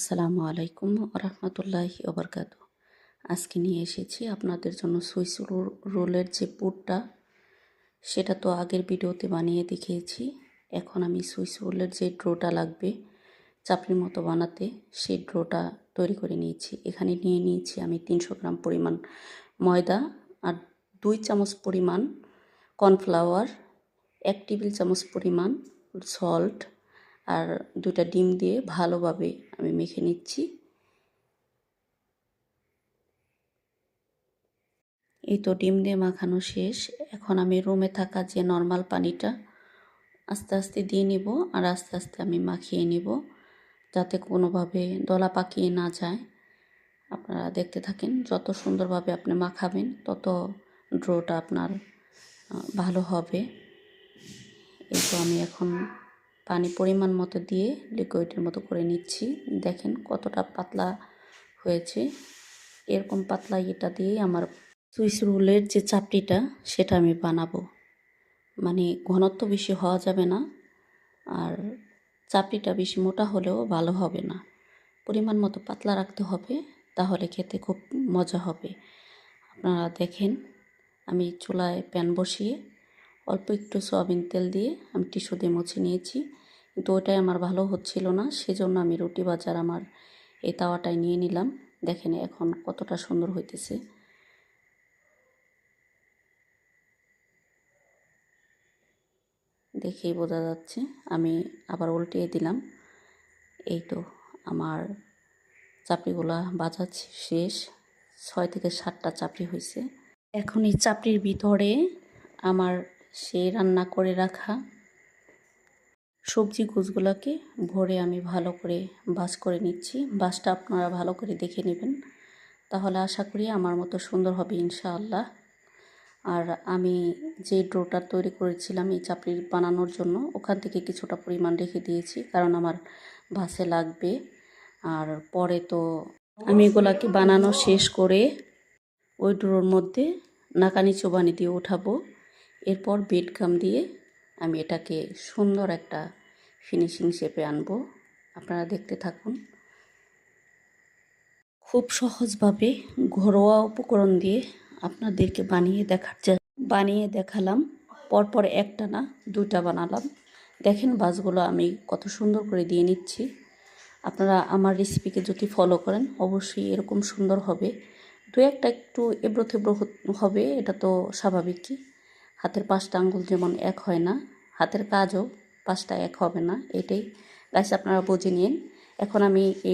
আসসালামু আলাইকুম রহমতুল্লাহি ওবরকাত। আজকে নিয়ে এসেছি আপনাদের জন্য সুইস রোলের যে পুরটা, সেটা তো আগের ভিডিওতে বানিয়ে দেখিয়েছি। এখন আমি সুইস রোলের যে ড্রোটা লাগবে, চাপড়ির মতো বানাতে, সেই ড্রোটা তৈরি করে নিয়েছি। এখানে নিয়ে নিয়েছি আমি তিনশো গ্রাম পরিমাণ ময়দা আর দুই চামচ পরিমাণ কর্নফ্লাওয়ার, এক টেবিল চামচ পরিমাণ সল্ট আর দুটা ডিম দিয়ে ভালোভাবে আমি মেখে নিচ্ছি। এই তো ডিম দিয়ে মাখানো শেষ। এখন আমি রুমে থাকা যে নর্মাল পানিটা আস্তে আস্তে দিয়ে নিব আর আস্তে আস্তে আমি মাখিয়ে নিব যাতে কোনোভাবে দলা পাকিয়ে না যায়। আপনারা দেখতে থাকেন, যত সুন্দরভাবে আপনি মাখাবেন, তত ড্রোটা আপনার ভালো হবে। এই তো আমি এখন পানি পরিমাণ মতো দিয়ে লিকুইডের মতো করে নিচ্ছি। দেখেন কতটা পাতলা হয়েছে। এরকম পাতলা এটা দিয়ে আমার সুইস রুলের যে চাপটিটা সেটা আমি বানাবো। মানে ঘনত্ব বেশি হওয়া যাবে না আর চাপটিটা বেশি মোটা হলেও ভালো হবে না। পরিমাণ মতো পাতলা রাখতে হবে, তাহলে খেতে খুব মজা হবে। আপনারা দেখেন, আমি চুলায় প্যান বসিয়ে অল্প একটু সয়াবিন তেল দিয়ে আমি টিস্যু দিয়ে মুছে নিয়েছি। কিন্তু ওটাই আমার ভালো হচ্ছিল না, সেজন্য আমি রুটি বাজার আমার এই তাওয়াটাই নিয়ে নিলাম। দেখেন এখন কতটা সুন্দর হইতেছে। দেখেই বোঝা যাচ্ছে, আমি আবার উল্টিয়ে দিলাম। এই তো আমার চাপড়িগুলা বাজা শেষ, ছয় থেকে সাতটা চাপড়ি হয়েছে এখন এই চাপড়ির ভিতরে আমার সেই রান্না করে রাখা সবজি গুছগুলোকে ভরে আমি ভালো করে বাস করে নিচ্ছি। বাসটা আপনারা ভালো করে দেখে নেবেন। তাহলে আশা করি আমার মতো সুন্দর হবে ইনশাআল্লাহ। আর আমি যে ড্রোটা তৈরি করেছিলাম এই চাপড়ি বানানোর জন্য, ওখান থেকে কিছুটা পরিমাণ রেখে দিয়েছি, কারণ আমার বাসে লাগবে। আর পরে তো আমি এগুলাকে বানানো শেষ করে ওই ড্রোর মধ্যে নাকানি চোবানি দিয়ে উঠাবো। এরপর বেড গাম দিয়ে আমি এটাকে সুন্দর একটা ফিনিশিং শেপে আনব। আপনারা দেখতে থাকুন। খুব সহজভাবে ঘরোয়া উপকরণ দিয়ে আপনাদেরকে বানিয়ে দেখার বানিয়ে দেখালাম। পরপর একটা না, দুইটা বানালাম। দেখেন বাসগুলো আমি কত সুন্দর করে দিয়ে নিচ্ছি। আপনারা আমার রেসিপিকে যদি ফলো করেন, অবশ্যই এরকম সুন্দর হবে। দু একটা একটু এবড়ো থেবড়ো হবে, এটা তো স্বাভাবিকই। হাতের পাঁচটা আঙ্গুল যেমন এক হয় না, হাতের কাজও পাঁচটা এক হবে না, এটাই। গাছ আপনারা বুঝে নিন। এখন আমি এই